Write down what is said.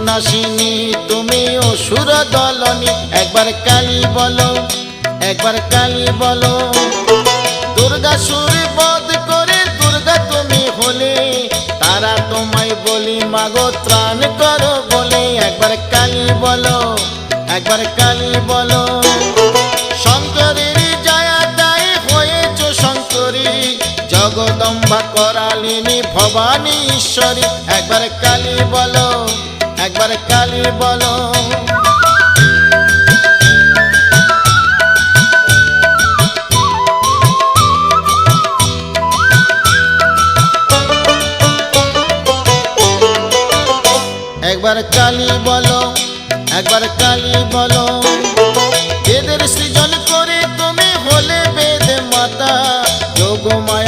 নাসিনী তুমি অসুর দলনি। একবার বলো একবার বলো। দুর্গা সুর বধ করে দুর্গা তুমি হলে, তারা তোমায় বলি মাগো ত্রাণ করো বলে। একবার কালী বলো, একবার কালী বলো। জগদম্বা করালিনি, ভবানী ঈশ্বরী। একবার কালী বলো, একবার কালী বলো। একবার কালী বলো, একবার কালী বলো। এদের সৃজন করে তুমি হলে বেদ মাতা। যোগমা